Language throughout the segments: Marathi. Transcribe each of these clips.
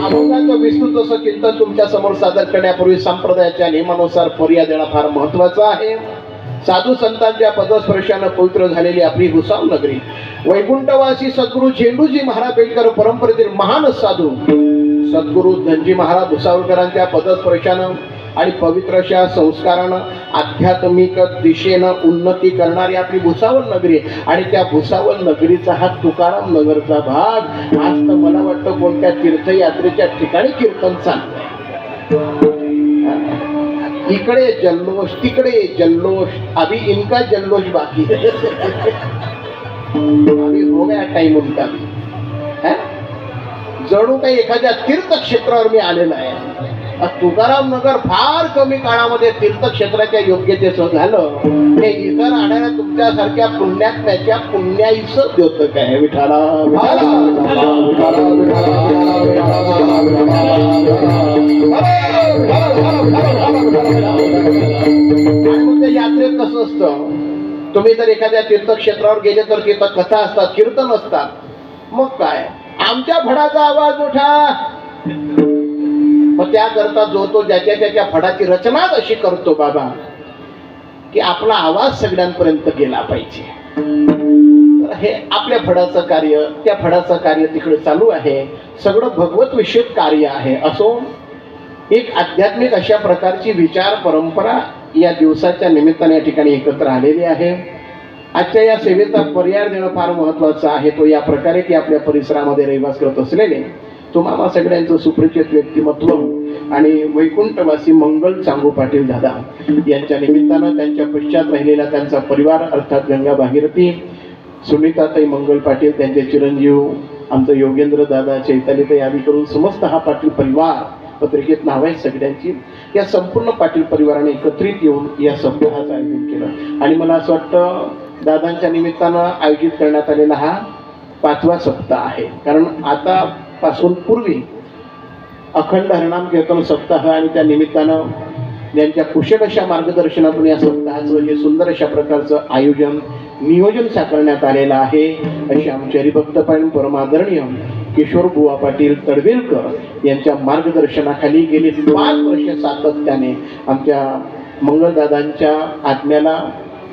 अभंगाचं विस्तृत असं चिंतन तुमच्यासमोर सादर करण्यापूर्वी संप्रदायाच्या नियमानुसार पर्याय देणं फार महत्वाचं आहे. साधू संतांच्या पदस्पर्शानं पवित्र झालेली आपली भुसाव नगरी. वैकुंठवासी सद्गुरू झेंडूजी महाराज बेलकर परंपरेतील महान साधू. सद्गुरू धनजी महाराज भुसावळकरांच्या पदस्पर्शानं आणि पवित्र अशा संस्कारानं आध्यात्मिक दिशेनं उन्नती करणारी आपली भुसावळ नगरी आणि त्या भुसावळ नगरीचा हा तुकाराम नगरचा भाग आज तर मला वाटतं कोणत्या तीर्थयात्रेच्या ठिकाणी कीर्तन चाललंय. इकडे जल्लोष तिकडे जल्लोष. अभी इनका जल्लोष बाकी है अभी हो गया टाइम उनका भी. है? जणू काही एखाद्या तीर्थक्षेत्रावर मी आलेला आहे. तुकाराम नगर फार कमी काळामध्ये तीर्थक्षेत्राच्या योग्यतेचं झालं. हे इतर राहणाऱ्या तुमच्यासारख्या पुण्यात्म्याच्या पुण्याईच द्योतक आहे. विठाला विठाला, यात्रेत कसं असतं? तुम्ही जर एखाद्या तीर्थक्षेत्रावर गेले तर तिथं कथा असतात कीर्तन असतात. मग काय? आमच्या फडाचा आवाज उठा. मग त्याकरता जो तो ज्याच्या त्याच्या फडाची रचनाच अशी करतो बाबा की आपला आवाज सगळ्यांपर्यंत गेला पाहिजे. हे आपल्या फडाचं कार्य त्या फडाचं कार्य तिकडे चालू आहे. सगळं भगवत विषयक कार्य आहे. असो एक आध्यात्मिक अशा प्रकारची विचार परंपरा या दिवसाच्या निमित्ताने या ठिकाणी एकत्र आलेली आहे. आजच्या या सेवेचा पर्याय देणं फार महत्वाचं आहे. तो या प्रकारे की आपल्या परिसरामध्ये रहिवास करत असलेले. तुम्हाला सगळ्यांचं सुपरिचित व्यक्तिमत्व आणि वैकुंठवासी मंगल चांगू पाटील दादा यांच्या निमित्तानं त्यांच्या पश्चात राहिलेला त्यांचा परिवार अर्थात गंगा भागीरथी सुनीताताई मंगल पाटील त्यांचे चिरंजीव आमचं योगेंद्र दादा चैतालीताई आदी करून समस्त हा पाटील परिवार पत्रिकेत नाव आहे सगळ्यांची. या संपूर्ण पाटील परिवाराने एकत्रित येऊन या सप्ताहाचं आयोजन केलं. आणि मला असं वाटतं दादांच्या निमित्तानं आयोजित करण्यात आलेला हा पाचवा सप्ताह आहे. कारण आता पासून पूर्वी अखंड हरणाम कीर्तन सप्ताह आणि त्या निमित्तानं यांच्या कुशल अशा मार्गदर्शनातून या सप्ताहाचं हे सुंदर अशा प्रकारचं आयोजन नियोजन साकारण्यात आलेलं आहे अशी आमचे हरिभक्तपण परमादरणीय किशोर बुवा पाटील तडवेलकर यांच्या मार्गदर्शनाखाली गेली पाच वर्ष सातत्याने आमच्या मंगलदादांच्या आत्म्याला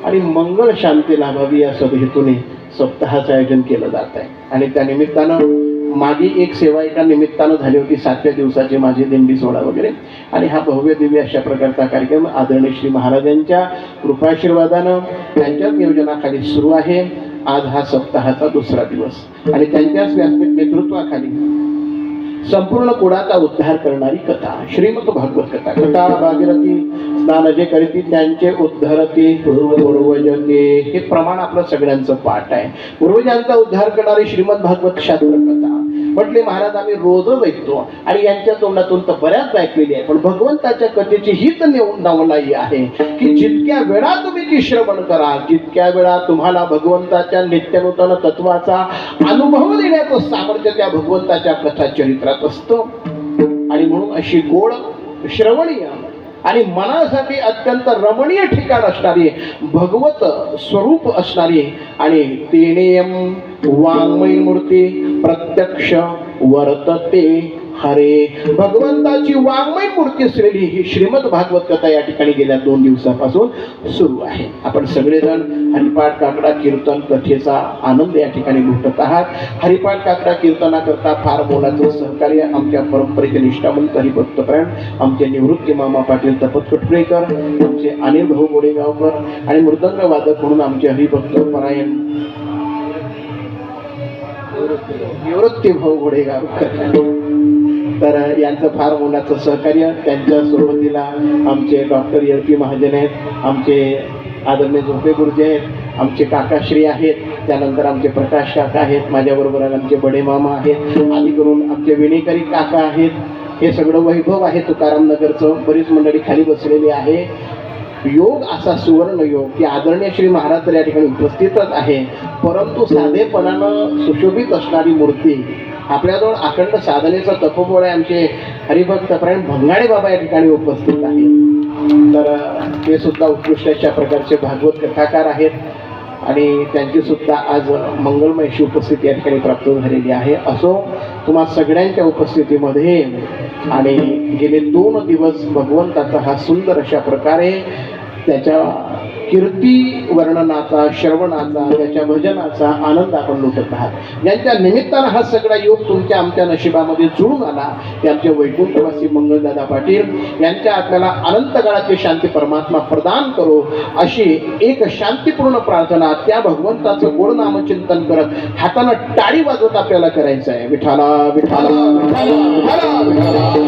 आणि मंगल शांती लाभावी या सदहेतूने सप्ताहाचं आयोजन केलं जात आहे. आणि त्या निमित्तानं मागे एक सेवा एका निमित्तानं झाली होती सातव्या दिवसाची माझी दिंडी सोडा वगैरे. आणि हा भव्य दिव्य अशा प्रकारचा कार्यक्रम आदरणीय श्री महाराजांच्या कृपाशीर्वादानं त्यांच्याच नियोजनाखाली सुरू आहे. आज हा सप्ताहाचा दुसरा दिवस. आणि त्यांच्याच व्यासपीठ नेतृत्वाखाली संपूर्ण कुळाचा उद्धार करणारी कथा श्रीमद भागवत कथा. कथा भागीरथी स्नान जे करीती त्यांचे उद्धरती पूर्वजते हे प्रमाण आपलं सगळ्यांचं पाठ आहे. पूर्वजांचा उद्धार करणारी श्रीमद भागवत शास्त्र कथा म्हटले महाराज आम्ही रोजच ऐकतो आणि यांच्या तोंडातून तर बऱ्याच ऐकलेली आहे पण भगवंताच्या कथेची हीच नेऊन नवलाई आहे की जितक्या वेळा तुम्ही ती श्रवण कराल जितक्या वेळा तुम्हाला भगवंताच्या नित्यनूतन तत्वाचा अनुभव देण्याचं सामर्थ्य त्या भगवंताच्या कथा चरित्रात असतं. आणि म्हणून अशी गोड श्रवणीय आणि मनासाठी अत्यंत रमणीय ठिकाण असणारी भगवत स्वरूप असणारी आणि तेनेयम वाङ्मयी मूर्ती प्रत्यक्ष वर्तते. अरे भगवंताची वाङ्मय मूर्ती असलेली ही श्रीमद भागवत कथा या ठिकाणी गेल्या दोन दिवसापासून सुरू आहे. आपण सगळेजण हरिपाठ काकडा कीर्तन कथेचा आनंद या ठिकाणी लुटत आहात. हरिपाठ काकडा कीर्तनाकरता फार मोलाचं सहकार्य आमच्या परंपरेचे निष्ठावंत हरिभक्तप्राण आमचे निवृत्ती मामा पाटील तपत कटुरेकर आमचे अनिल भाऊ गोडेगावकर आणि मृदंग वादक म्हणून आमचे हरिभक्त परायण निवृत्ती भाऊ गोडेगावकर. तर यांचं फार मोलाचं सहकार्य त्यांच्या सोबतीला आमचे डॉक्टर एल पी महाजन आहेत आमचे आदरणीय झोपे गुरुजी आहेत आमचे काकाश्री आहेत त्यानंतर आमचे प्रकाश काका आहेत माझ्याबरोबर आमचे बडे मामा आहेत आधी करून आमचे विणेकरी काका आहेत. हे सगळं वैभव आहे तुकाराम नगरचं बरीच मंडळी खाली बसलेली आहे. योग असा सुवर्ण योग की आदरणीय श्री महाराज तर या ठिकाणी उपस्थितच आहे. परंतु साधेपणानं सुशोभित असणारी मूर्ती आपल्याजवळ अखंड साधनेचं तपोबळ आहे आमचे हरिभक्त प्राण भंगाडे बाबा या ठिकाणी उपस्थित आहेत. तर ते सुद्धा उत्कृष्ट अशा प्रकारचे भागवत कथाकार आहेत आणि त्यांची सुद्धा आज मंगलमयची उपस्थिती या ठिकाणी प्राप्त झालेली आहे. असो तुम्हा सगळ्यांच्या उपस्थितीमध्ये आणि गेले दोन दिवस भगवंताचा हा सुंदर अशा प्रकारे त्याच्या कीर्ती वर्णनाचा श्रवणाचा त्याच्या भजनाचा आनंद आपण लुटत आहात ज्यांच्या निमित्तानं हा सगळा योग तुमच्या आमच्या नशिबामध्ये जुळून आला ते आमचे वैकुंठवासी मंगलदादा पाटील यांच्या आपल्याला अनंत काळाची शांती परमात्मा प्रदान करो अशी एक शांतीपूर्ण प्रार्थना त्या भगवंताचं गोड नामचिंतन करत हातानं टाळी वाजवत आपल्याला करायचं आहे विठाला विठाला विठाला, विठाला,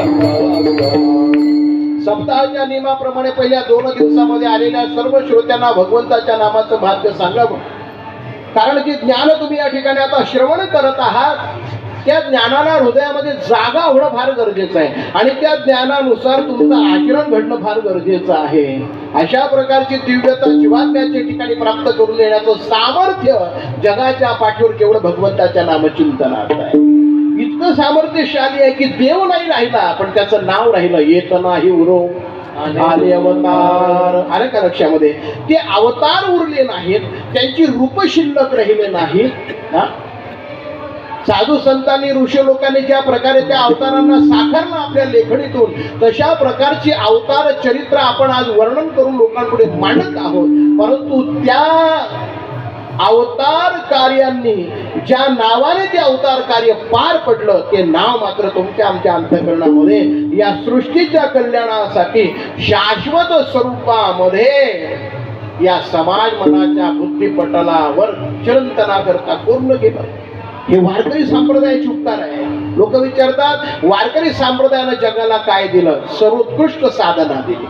सप्ताहाच्या नियमाप्रमाणे पहिल्या दोन दिवसामध्ये आलेल्या सर्व श्रोत्यांना भगवंताच्या नामाचं भाग्य सांगावं. कारण जे ज्ञान तुम्ही या ठिकाणी आता श्रवण करत आहात. त्या ज्ञानाला हृदयामध्ये जागा होणं फार गरजेचं आहे. आणि त्या ज्ञानानुसार तुमचं आचरण घडणं फार गरजेचं आहे. अशा प्रकारची दिव्यता जीवात्म्याच्या ठिकाणी प्राप्त करून देण्याचं सामर्थ्य जगाच्या पाठीवर केवळ भगवंताच्या नामचिंतनात आहे. इतकं सामर्थ्यशाली आहे की देव नाही राहिला पण त्याचं नाव राहिलं येत नाही उरो आले अवतार. आले का लक्षामध्ये? ते अवतार उरले नाहीत त्यांची रूप शिल्लक राहिले नाहीत? साधू संतांनी ऋषी लोकांनी ज्या प्रकारे त्या अवतारांना साकारलं आपल्या लेखणीतून तशा प्रकारची अवतार चरित्र आपण आज वर्णन करून लोकांपुढे मांडत आहोत. परंतु त्या अवतार कार्यांनी ज्या नावाने ते अवतार कार्य पार पडलं ते नाव मात्र तुमच्या आमच्या अंतकरणामध्ये या सृष्टीच्या कल्याणासाठी शाश्वत स्वरूपामध्ये या समाज मनाच्या बुद्धिपटलावर चिरंतना करता पूर्ण गेलं हे वारकरी संप्रदायाचे उपकार आहे. लोक विचारतात वारकरी संप्रदायानं जगाला काय दिलं? सर्वोत्कृष्ट साधना दिली.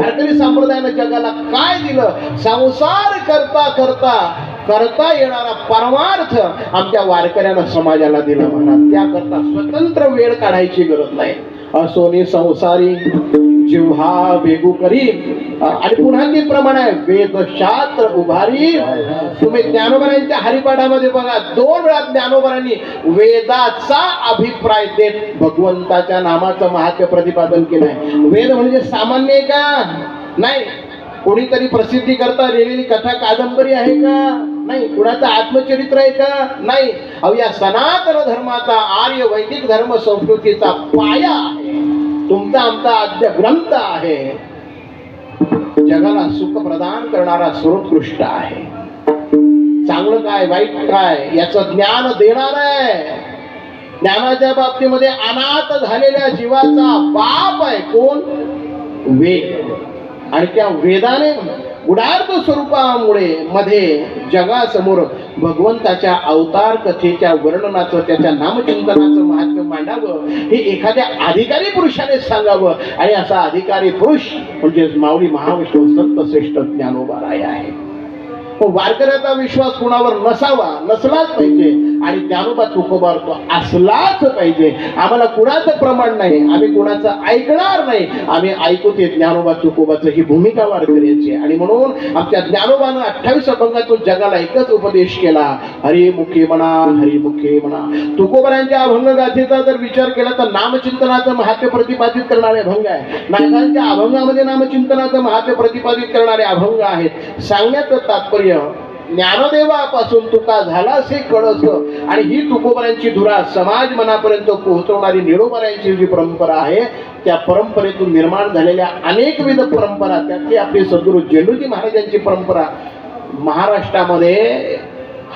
वारकरी संप्रदायानं जगाला काय दिलं? संसार करता करता करता येणारा परमार्थ आमच्या वारकऱ्यानं समाजाला दिला म्हणा. त्याकरता स्वतंत्र वेळ काढायची गरज नाही. असोनी संसारी. जिव्हा बेगू करी आणि पुन्हा ते प्रमाण आहे. वेदशास्त्र उभारी तुम्ही ज्ञानोबरांच्या हरिपाठामध्ये बघा दोन वेळा ज्ञानोबरांनी वेदाचा अभिप्राय देत भगवंताच्या नामाचं महात्य प्रतिपादन केलंय. वेद म्हणजे सामान्य आहे का? नाही. कोणीतरी प्रसिद्धी करता लिहिलेली कथा कादंबरी आहे का? नाही. कुणाचं आत्मचरित्र आहे का? नाही. अहो या सनातन धर्माचा आर्य वैदिक धर्म संस्कृतीचा पाया आहे. तुमचा आमचा आद्य ग्रंथ आहे. जगाला सुख प्रदान करणारा सर्वोत्कृष्ट आहे. चांगलं काय वाईट काय याचं ज्ञान देणार आहे. ज्ञानाच्या बाबतीमध्ये अनाथ झालेल्या जीवाचा बाप आहे कोण? वेद. आणि त्या वेदाने गुडार्थ स्वरूपामुळे मध्ये जगासमोर भगवंताच्या अवतार कथेच्या वर्णनाचं त्याच्या नामचिंतनाचं महात्म्य मांडावं हे एखाद्या अधिकारी पुरुषाने सांगावं. आणि असा अधिकारी पुरुष म्हणजे माऊली महाविष्णू संत श्रेष्ठ ज्ञानोबाराय आहे. वारकऱ्याचा विश्वास कुणावर नसावा नसलाच पाहिजे. आणि ज्ञानोबा तुकोबावर तो असलाच पाहिजे. आम्हाला कुणाचं प्रमाण नाही आम्ही कुणाचं ऐकणार नाही. आम्ही ऐकू ते ज्ञानोबा तुकोबाचं ही भूमिका वारकऱ्याची आणि म्हणून आमच्या ज्ञानोबानं अठ्ठावीस अभंगातून जगाला एकच उपदेश केला. हरिमुखी म्हणा हरिमुखी म्हणा तुकोबरांच्या अभंग गाथेचा जर विचार केला तर नामचिंतनाचं महात्म्य प्रतिपादित करणारे अभंग आहे नागांच्या अभंगामध्ये नामचिंतनाचं महात्म्य प्रतिपादित करणारे अभंग आहेत. सांगण्याचं तात्पर्य ज्ञानदेवापासून तुका झालास हे कळस आणि ही तुकोबरांची धुरा समाज मनापर्यंत पोहोचवणारी निरोबरांची जी परंपरा आहे त्या परंपरेतून निर्माण झालेल्या अनेकविध परंपरा त्यातली आपली सद्गुरू झेंडूजी महाराजांची परंपरा महाराष्ट्रामध्ये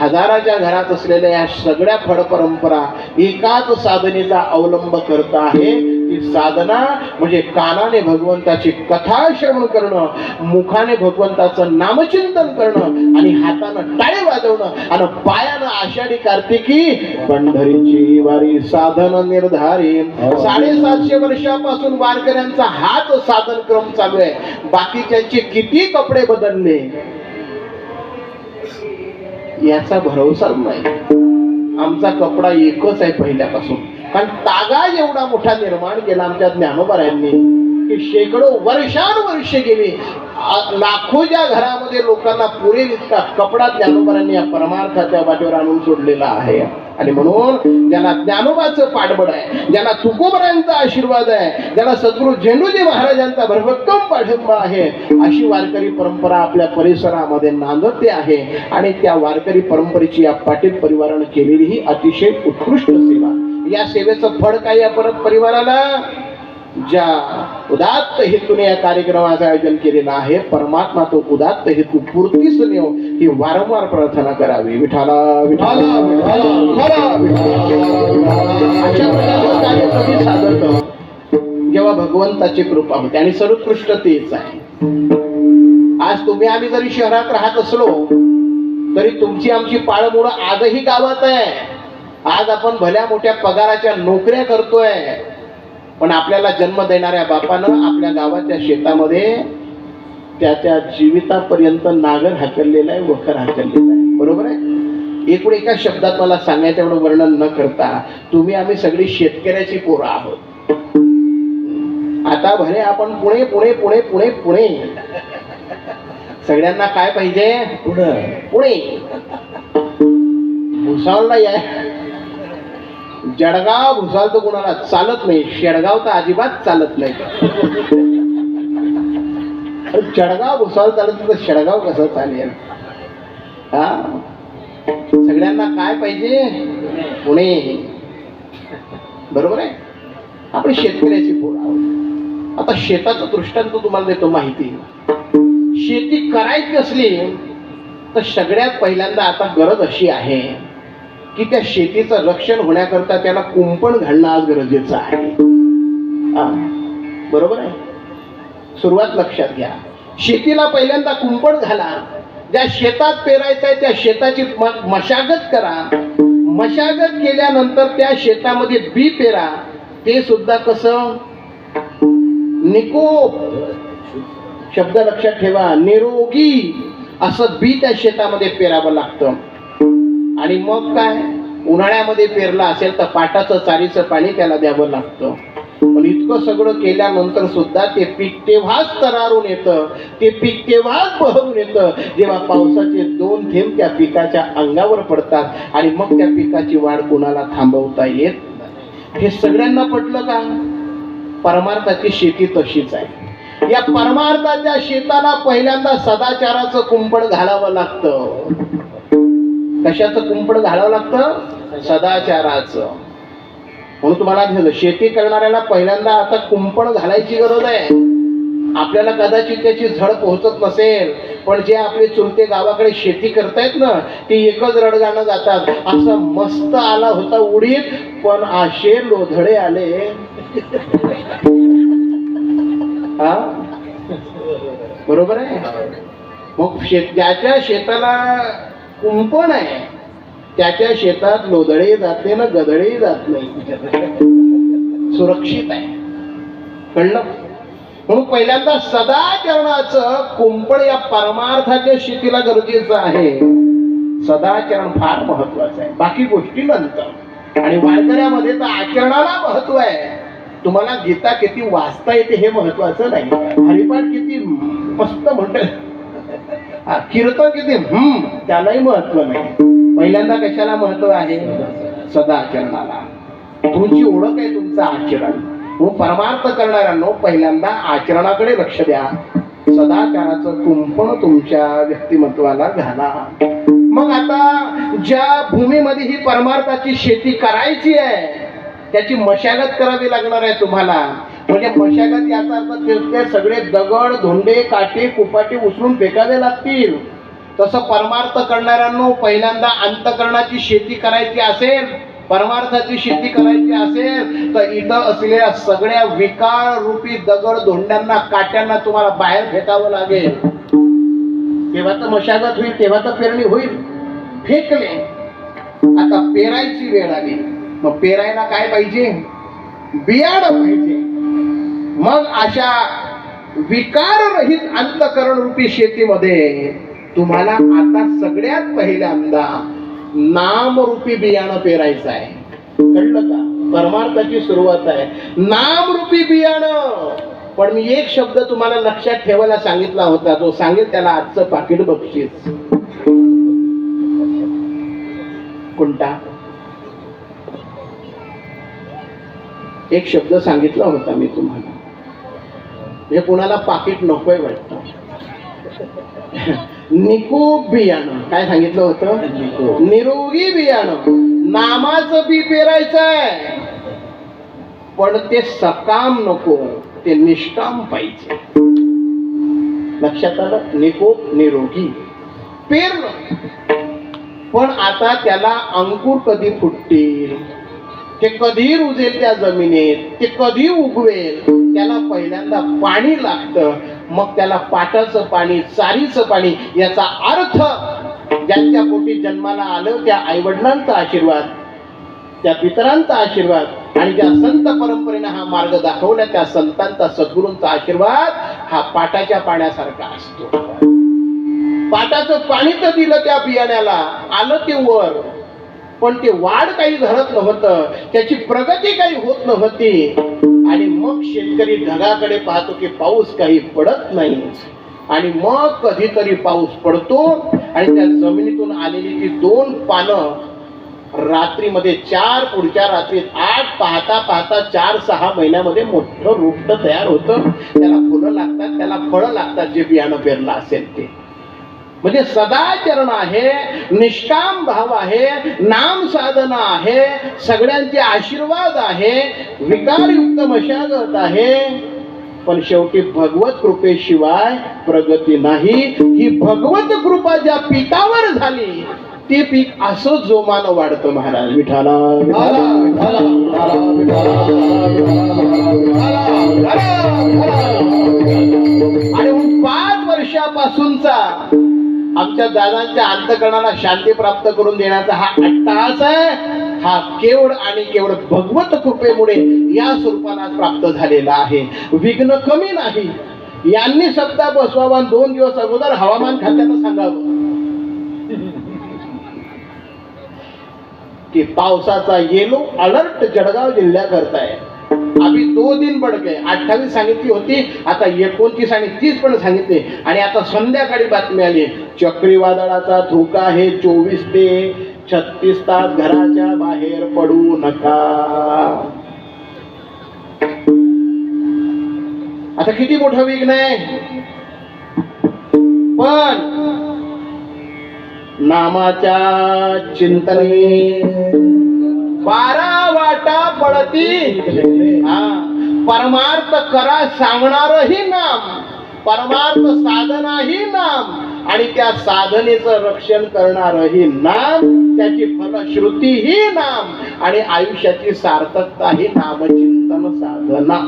हजाराच्या घरात असलेल्या या सगळ्या फड परंपरा एकाच साधनेचा अवलंब करत आहे. ती साधना म्हणजे कानाने भगवंताची कथा श्रवण करणं मुखाने भगवंताचं नामचिंतन करणं आणि हातानं टाळे वाजवणं आणि पायानं आषाढी कार्तिकी पंढरीची वारी साधन निर्धारी साडेसातशे वर्षापासून वारकऱ्यांचा हाच साधन क्रम चालू आहे. बाकीच्यांचे किती कपडे बदलले? याचा भरोसा नाही. आमचा कपडा एकच आहे पहिल्यापासून. कारण तागा एवढा मोठा निर्माण केला आमच्या ज्ञानोबारायांनी की शेकडो वर्षानुवर्ष गेली. लाखोच्या घरामध्ये लोकांना पुरेल इतका कपडा ज्ञानोबरांनी या परमार्थाच्या वाटेवर आणून सोडलेला आहे. आणि म्हणून ज्यांना ज्ञानोबाचं पाठबळ आहे ज्यांना तुकोबरांचा आशीर्वाद आहे ज्यांना सद्गुरू झेंडूजी महाराजांचा भरभक्कम पाठिंबा आहे अशी वारकरी परंपरा आपल्या परिसरामध्ये नांदते आहे. आणि त्या वारकरी परंपरेची या पाटील परिवारानं केलेली ही अतिशय उत्कृष्ट सेवा. या सेवेचं फळ काय या परत परिवाराला? ज्या उदात्त हेतूने या कार्यक्रमाचं आयोजन केलेलं आहे परमात्मा तो उदात्त हेतू पूर्तीस नेव ही वारंवार प्रार्थना करावी. विठाला विठाला जेव्हा भगवंताची कृपा होते आणि सर्वोत्कृष्ट तेच आहे. आज तुम्ही आम्ही जरी शहरात राहत असलो तरी तुमची आमची पाळमुळं आजही गावात आहे. आज आपण भल्या मोठ्या पगाराच्या नोकऱ्या करतोय. पण आपल्याला जन्म देणाऱ्या बापानं आपल्या गावाच्या शेतामध्ये त्याच्या जीवितापर्यंत नागर हाकललेला आहे वखर हाकललेला आहे. बरोबर आहे? एकूण एका शब्दात मला सांगायचं एवढं वर्णन न करता तुम्ही आम्ही सगळी शेतकऱ्याची पोरं आहोत. आता भले आपण पुणे पुणे पुणे पुणे पुणे. सगळ्यांना काय पाहिजे? पुणे. भुसावळला या जडगाव भुसाल तर कोणाला चालत नाही. शेडगाव तर अजिबात चालत नाही. जडगाव भुसाल चालत तर शेडगाव कसं चालेल? हा? सगळ्यांना काय पाहिजे? पुणे. बरोबर आहे? आपण शेतकऱ्याची पोर आहोत आता शेताचं दृष्टांत तुम्हाला देतो माहिती. शेती करायची असली तर सगळ्यात पहिल्यांदा आता गरज अशी आहे की त्या शेतीचं रक्षण होण्याकरता त्याला कुंपण घालणं आज गरजेचं आहे. बरोबर आहे? सुरुवात लक्षात घ्या. शेतीला पहिल्यांदा कुंपण घाला. ज्या शेतात पेरायचं आहे त्या शेताची मशागत करा. मशागत केल्यानंतर त्या शेतामध्ये बी पेरा. ते सुद्धा कसं? निकोप. शब्द लक्षात ठेवा. निरोगी. असं बी त्या शेतामध्ये पेरावं लागतं. आणि मग काय? उन्हाळ्यामध्ये पेरला असेल तर पाटाचं चारीचं पाणी त्याला द्यावं लागतं. पण इतकं सगळं केल्यानंतर सुद्धा ते पीक तेव्हाच तरारून येतं. ते पीक तेव्हाच बहरून येतं. जेव्हा पावसाचे दोन थेंब त्या पिकाच्या अंगावर पडतात आणि मग त्या पिकाची वाढ कुणाला थांबवता येत नाही. हे सगळ्यांना पटलं का? परमार्थाची शेती तशीच आहे. या परमार्थाच्या शेताला पहिल्यांदा सदाचाराचं कुंपण घालावं लागतं. कशाचं कुंपण घालावं लागतं? सदाचाराचं. म्हणून तुम्हाला झालं शेती करणाऱ्याला पहिल्यांदा आता कुंपण घालायची गरज आहे. आपल्याला कदाचित त्याची झड पोहोचत नसेल पण जे आपले चुलते गावाकडे शेती करतायत ना ती एकच रडगाणं जातात. असं मस्त आला होता उडीत पण आशे लोधडे आले. हा? बरोबर आहे? मग शेत ज्याच्या शेताला कुंपण आहे. त्याच्या शेतात लोदळे जाते ना गदळे जात नाही. सुरक्षित आहे. कळलं? म्हणून पहिल्यांदा सदाचरणाचं कुंपण या परमार्थाच्या शेतीला गरजेचं आहे. सदाचरण फार महत्वाचं आहे. बाकी गोष्टी नंतर. आणि वारकऱ्यामध्ये तर आचरणाला महत्त्व आहे. तुम्हाला गीता किती वाचता येते हे महत्वाचं नाही. हरिपाठ किती मस्त म्हणत कीर्तन किती? हम्म त्यालाही महत्त्व नाही. पहिल्यांदा कशाला महत्त्व आहे? सदाचरणाला. तुमची ओळख आहे तुमचं आचरण. व परमार्थ करणाऱ्यांनो पहिल्यांदा आचरणाकडे लक्ष द्या. सदाचाराचं कुंपण तुमच्या व्यक्तिमत्वाला घाला. मग आता ज्या भूमीमध्ये ही परमार्थाची शेती करायची आहे त्याची मशागत करावी लागणार आहे तुम्हाला. म्हणजे मशागत याचा अर्थ ते- ते सगळे दगड धोंडे काटे कुपाटे उचलून फेकावे लागतील. तसं परमार्थ करणाऱ्यांनो पहिल्यांदा अंतकरणाची शेती करायची असेल परमार्थाची शेती करायची असेल तर इथं असलेल्या सगळ्या विकार रूपी दगड धोंड्यांना काट्यांना तुम्हाला बाहेर फेकावं लागेल. तेव्हा तर मशागत होईल तेव्हा तर पेरणी होईल. फेकले. आता पेरायची वेळ आली. मग पेरायला काय पाहिजे? बियाणं पाहिजे. मग अशा विकाररहित अंतकरण रूपी शेतीमध्ये तुम्हाला आता सगळ्यात पहिल्यांदा नामरूपी बियाणं पेरायचं आहे. कळलं का? परमार्थाची सुरुवात आहे. नामरूपी बियाणं. पण मी एक शब्द तुम्हाला लक्षात ठेवायला सांगितला होता तो सांगेल त्याला आजचं पाकिट बक्षीस. कोणता? एक शब्द सांगितला होता मी तुम्हाला. हे कुणाला पाकिट नकोय वाटतं. निकोप बियाणं. काय सांगितलं होतं? निरोगी बियाणं. नामाचं बी पेरायचं आहे पण ते सकाम नको. ते निष्काम पाहिजे. लक्षात आलं? निकोप निरोगी. पेरलं पण आता त्याला अंकुर कधी फुटतील? ते कधी रुजेल त्या जमिनीत ते कधी उगवेल त्याला पहिल्यांदा पाणी लागतं. मग त्याला पाटाचं पाणी चारीचं पाणी याचा अर्थ ज्यांच्या पोटी जन्माला आलं त्या आईवडिलांचा आशीर्वाद त्या पितरांचा आशीर्वाद आणि ज्या संत परंपरेने हा मार्ग दाखवला त्या संतांचा सद्गुरूंचा आशीर्वाद हा पाटाच्या पाण्यासारखा असतो. पाटाचं पाणी तर दिलं त्या बियाण्याला आलं ते वर. पण ते वाढ काही धरत नव्हतं. त्याची प्रगती काही होत नव्हती. आणि मग शेतकरी ढगाकडे पाहतो की पाऊस काही पडत नाही. आणि मग कधीतरी पाऊस पडतो आणि त्या जमिनीतून आलेली ती दोन पानं रात्रीमध्ये चार पुढच्या रात्रीत आठ पाहता पाहता चार सहा महिन्यामध्ये मोठं रोपट तयार होतं. त्याला फुलं लागतात त्याला फळं लागतात जे बियाणं पेरलं असेल ते. म्हणजे सदाचरण आहे निष्काम भाव आहे नाम साधना आहे सगळ्यांचे आशीर्वाद आहे विकारयुक्त मशागत आहे. पण शेवटी भगवत कृपेशिवाय प्रगती नाही. ही भगवत कृपा ज्या पिकावर झाली ते पीक असं जोमानं वाढतं महाराज. विठाला आणि पाच वर्षापासूनचा आमच्या दादांच्या अंतकरणाला शांती प्राप्त करून देण्याचा हा अट्टहास आहे. हा केवळ आणि केवळ भगवत कृपेमुळे या स्वरूपाला प्राप्त झालेला आहे. विघ्न कमी नाही. यांनी सत्ता बसवावा दोन दिवस अगोदर हवामान खात्यानं सांगावं. की पावसाचा येलो अलर्ट जळगाव जिल्ह्याकरता आहे आम्ही दो दिन बडके अठ्ठावीस सांगितली होती आता एकोणतीस आणि तीस पण सांगितले. आणि आता संध्याकाळी बातमी आली. चक्रीवादळाचा धोका आहे. चोवीस ते छत्तीस तास घराच्या बाहेर पडू नका. आता किती मोठं विघ्न आहे? पण नामाच्या चिंतने बारा वाटा पडती हा. परमार्थ करा सांगणारही नाम. परमार्थ साधनाही नाम. आणि त्या साधनेचं रक्षण करणारही नाम त्याची फलश्रुती ही नाम आणि आयुष्याची सार्थकता ही नामचिंतन साधना.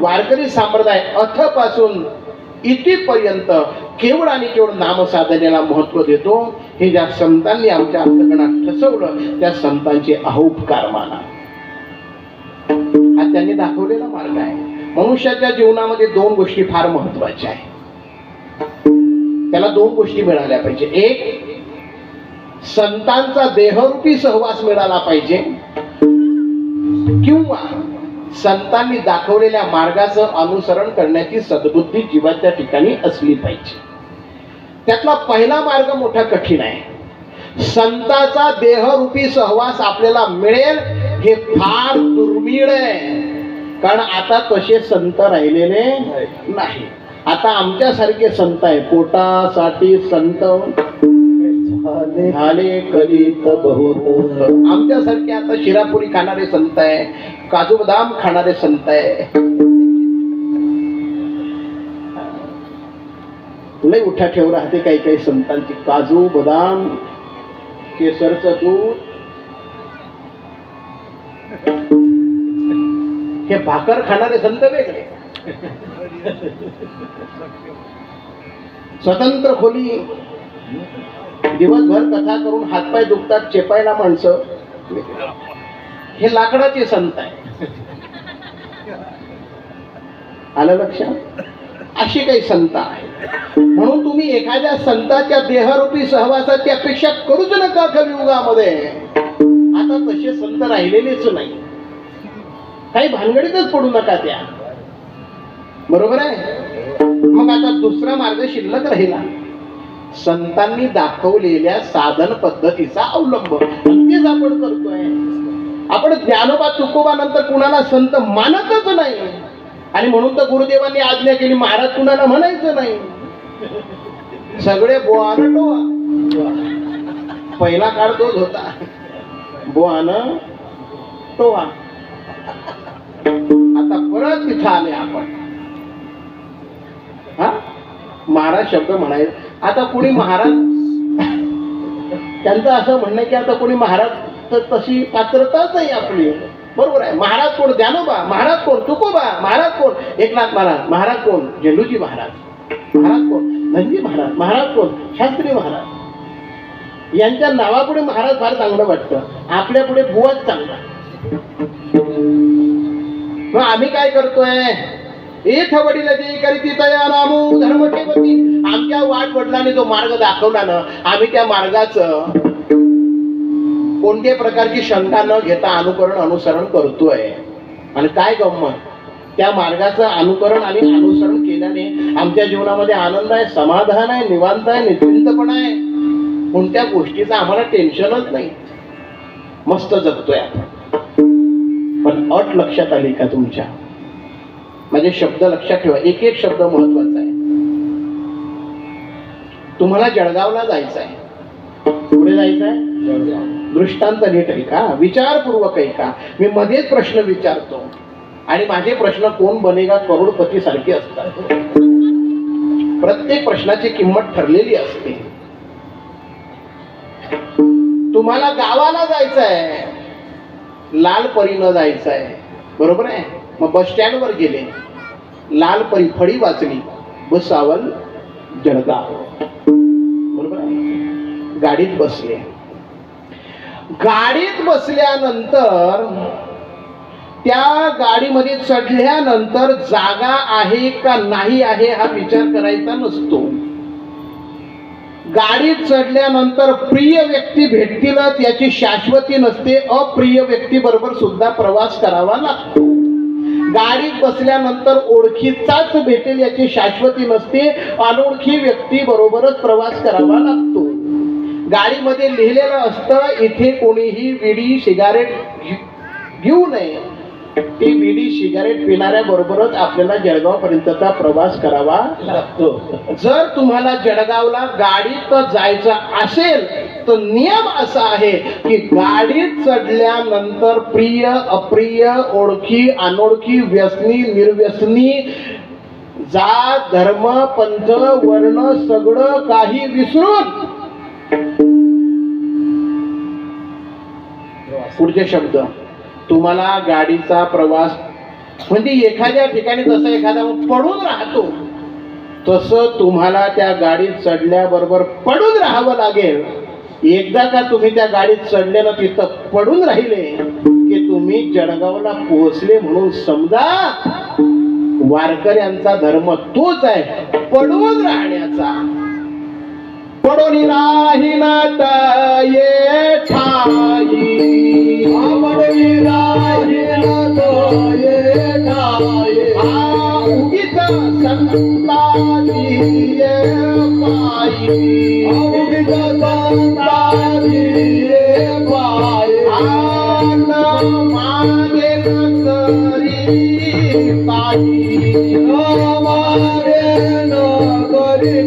वारकरी संप्रदाय अथपासून इथेपर्यंत केवळ आणि केवळ नामसाधनेला महत्त्व देतो. हे ज्या संतांनी आमच्या अंतकणात ठसवलं त्या संतांचे अहोपकार माना हा त्यांनी दाखवलेला मार्ग आहे. मनुष्याच्या जीवनामध्ये दोन गोष्टी फार महत्त्वाच्या आहेत. त्याला दोन गोष्टी मिळाल्या पाहिजे. एक संतांचा देहरूपी सहवास मिळाला पाहिजे. किंवा संतांनी दाखवलेल्या मार्गाचं अनुसरण करण्याची सद्बुद्धी जीवाच्या ठिकाणी असली पाहिजे. त्यातला पहिला मार्ग मोठा कठीण आहे. संताचा देहरूपी सहवास आपल्याला मिळेल हे फार दुर्मिळ आहे. कारण आता तसे संत राहिलेले नाही. आता आमच्यासारखे संत आहे. पोटासाठी संत झाले कलित बहुत. आमच्यासारखे आता शिरापुरी खाणारे संत आहे. काजू बदाम खाणारे संत आहे. लय उठा ठेव राहते काही काही संतांची. काजू बदाम केसरचं दूध. हे भाकर खाणारे संत वेगळे. स्वतंत्र खोली. दिवसभर कथा करून हातपाय दुखतात चेपायला माणसं. हे लाकडाचे संत आहे आलं लक्षात? अशी काही संत आहे म्हणून तुम्ही एखाद्या संताच्या देहरूपी सहवासाची अपेक्षा करूच नका कलियुगामध्ये. आता तसे संत राहिलेलेच नाही. काही भानगडीतच पडू नका त्या. बरोबर आहे? मग आता दुसरा मार्ग शिल्लक राहिला. संतांनी दाखवलेल्या साधन पद्धतीचा अवलंब. तेच आपण करतोय. आपण ज्ञानोबा तुकोबा नंतर कुणाला संत मानतच नाही. आणि म्हणून तर गुरुदेवांनी आज्ञा केली महाराज कुणाला म्हणायचं नाही. सगळे बोआन पहिला काळ तोच होता. बोआन टोवा आता परत तिथं आले आपण. महाराज शब्द म्हणायचे. आता कोणी महाराज त्यांचं असं म्हणणं की आता कोणी महाराज तर तशी पात्रताच नाही आपली. बरोबर आहे. महाराज कोण? ज्ञानोबा. महाराज कोण? तुकोबा. महाराज कोण? एकनाथ महाराज. महाराज कोण? झेंडूजी महाराज. महाराज कोण? धनजी महाराज. महाराज कोण? शास्त्री महाराज. यांच्या नावापुढे महाराज फार चांगलं वाटतं. आपल्या पुढे बुवाच चांगला. मग आम्ही काय करतोय? एथ वडील जे करीती तया रामू धर्म ठेवती आमच्या वाट वडिलांनी जो मार्ग दाखवला ना आम्ही त्या मार्गाचं कोणत्याही प्रकारची शंका न घेता अनुकरण अनुसरण करतोय. आणि काय गंमत? त्या मार्गाचं अनुकरण आणि अनुसरण केल्याने आमच्या जीवनामध्ये आनंद आहे समाधान आहे निवांत आहे निश्चिंतपण आहे. कोणत्या गोष्टीचं आम्हाला टेन्शनच नाही. मस्त जगतोय आपण. पण अट लक्षात आली का तुमच्या? म्हणजे शब्द लक्षात ठेवा. एक एक शब्द महत्त्वाचा आहे. तुम्हाला जळगावला जायचं आहे. पुढे जायचं आहे? दृष्टांत नीट ऐका. विचारपूर्वक ऐका. मी मध्येच प्रश्न विचारतो. आणि माझे प्रश्न कोण बनेगा करोडपती सारखे असतात. प्रत्येक प्रश्नाची किंमत ठरलेली असते. तुम्हाला गावाला जायचं आहे. लाल परीनं जायचं आहे. बरोबर आहे? मग बस स्टँडवर गेले. लाल परी फळी वाचली भुसावल जळगाव. बरोबर? गाडीत बसले. गाडीत बसल्यानंतर त्या गाडीमध्ये चढल्यानंतर जागा आहे का नाही आहे हा विचार करायचा नसतो. गाडीत चढल्यानंतर प्रिय व्यक्ती भेटतीलच याची शाश्वती नसते. अप्रिय व्यक्ती बरोबर सुद्धा प्रवास करावा लागतो. गाडीत बसल्यानंतर ओळखीचाच भेटेल याची शाश्वती नसते. अनोळखी व्यक्ती बरोबरच प्रवास करावा लागतो. गाडीमध्ये लिहिलेलं असतं इथे कोणीही विडी सिगारेट घेऊ नये. ती बिडी सिगारेट पिणाऱ्या बरोबरच आपल्याला जळगाव पर्यंतचा प्रवास करावा लागतो. जर तुम्हाला जळगावला गाडीत जायचं असेल तर नियम असा आहे की गाडीत चढल्यानंतर प्रिय अप्रिय ओळखी अनोळखी व्यसनी निर्व्यसनी जात धर्म पंथ वर्ण सगळं काही विसरून पुढचे शब्द. तुम्हाला गाडीचा प्रवास म्हणजे एखाद्या ठिकाणी जसं एखादा पडून राहतो तसं तुम्हाला त्या गाडीत चढल्याबरोबर पडून राहावं लागेल. एकदा का तुम्ही त्या गाडीत चढले ना तिथं पडून राहिले की तुम्ही जळगावला पोहोचले म्हणून समजा वारकऱ्यांचा धर्म तोच आहे पडून राहण्याचा. पडून राही ना ये ठाई पडून राही ना ये ठाई उगीच संताची ये पायी उगीच संताची ये पायी आन मागे न करी काही मागे न करी